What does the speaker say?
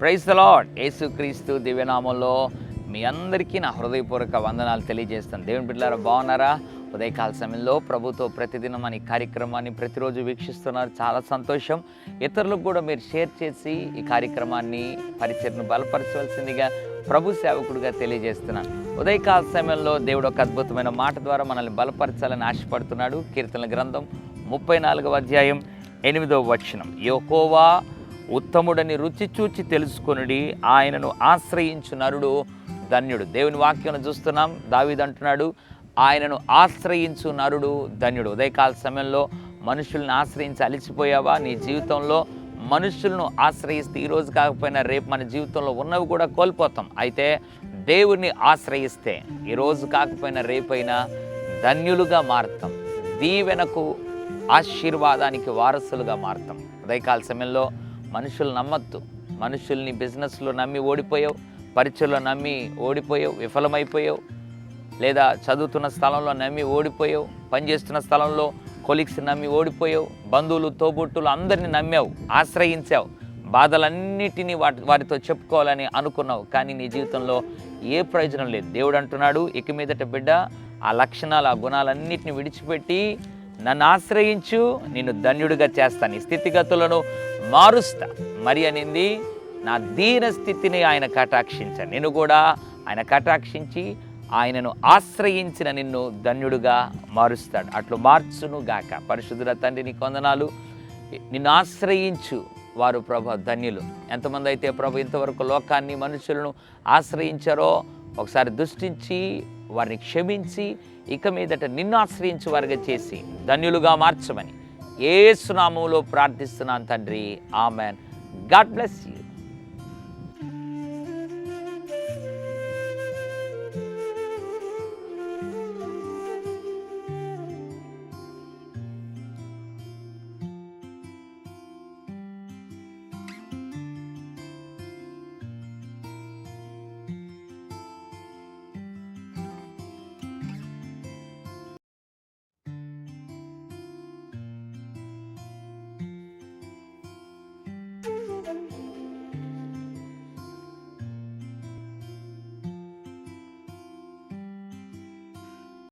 Praise the lord యేసుక్రీస్తు దివ్యనామంలో మీ అందరికీ నా హృదయపూర్వక వందనాలు తెలియజేస్తాను. దేవుని బిడ్డలారా బాగున్నారా? ఉదయకాల సమయంలో ప్రభుతో ప్రతిదినం అని కార్యక్రమాన్ని ప్రతిరోజు వీక్షిస్తున్నారు. చాలా సంతోషం. ఇతరులకు కూడా మీరు షేర్ చేసి ఈ కార్యక్రమాన్ని పరిచయను బలపరచవలసిందిగా ప్రభు సేవకుడిగా తెలియజేస్తున్నాను. ఉదయకాల సమయంలో దేవుడు ఒక అద్భుతమైన మాట ద్వారా మనల్ని బలపరచాలని ఆశపడుతున్నాడు. కీర్తన గ్రంథం ముప్పై నాలుగవ అధ్యాయం ఎనిమిదవ వచనం. యోకోవా ఉత్తముడని రుచి చూచి తెలుసుకొనుడి. ఆయనను ఆశ్రయించు నరుడు ధన్యుడు. దేవుని వాక్యం చూస్తున్నాం. దావీదు అంటున్నాడు ఆయనను ఆశ్రయించు నరుడు ధన్యుడు. ఉదయకాల సమయంలో మనుషుల్ని ఆశ్రయించి అలిసిపోయావా? నీ జీవితంలో మనుషులను ఆశ్రయిస్తే ఈరోజు కాకపోయినా రేపు మన జీవితంలో ఉన్నవి కూడా కోల్పోతాం. అయితే దేవుణ్ణి ఆశ్రయిస్తే ఈరోజు కాకపోయినా రేపైనా ధన్యులుగా మారుతాం. దీవెనకు ఆశీర్వాదానికి వారసులుగా మారుతాం. ఉదయకాల సమయంలో మనుషులు నమ్మద్దు. మనుషుల్ని బిజినెస్లో నమ్మి ఓడిపోయావు పరీక్షలో నమ్మి ఓడిపోయావు విఫలమైపోయావు లేదా చదువుతున్న స్థలంలో నమ్మి ఓడిపోయావు పనిచేస్తున్న స్థలంలో కొలీగ్స్ నమ్మి ఓడిపోయావు బంధువులు తోబుట్టులు అందరిని నమ్మావు ఆశ్రయించావు. బాధలన్నిటినీ వాటి వారితో చెప్పుకోవాలని అనుకున్నావు కానీ నీ జీవితంలో ఏ ప్రయోజనం లేదు. దేవుడు అంటున్నాడు ఇక మీదట బిడ్డ ఆ లక్షణాలు ఆ గుణాలన్నిటిని విడిచిపెట్టి నన్ను ఆశ్రయించు నిన్ను ధన్యుడిగా చేస్తాను. ఈ స్థితిగతులను మారుస్తా. మరి అనింది నా దీన స్థితిని ఆయన కటాక్షించాను నేను కూడా ఆయన కటాక్షించి ఆయనను ఆశ్రయించిన నిన్ను ధన్యుడుగా మారుస్తాడు. అట్లు మార్చును గాక. పరిశుద్ధుల తండ్రి నీ కొందనాలు నిన్ను ఆశ్రయించు వారు ప్రభు ధన్యులు. ఎంతమంది అయితే ప్రభు ఇంతవరకు లోకాన్ని మనుషులను ఆశ్రయించారో ఒకసారి దృష్టించి వారిని క్షమించి ఇక మీదట నిన్ను ఆశ్రయించు వారిగా చేసి ధన్యులుగా మార్చమని. ఏ సునామంలో ప్రార్థిస్తున్నాను తండ్రి. ఆమెన్. God bless you.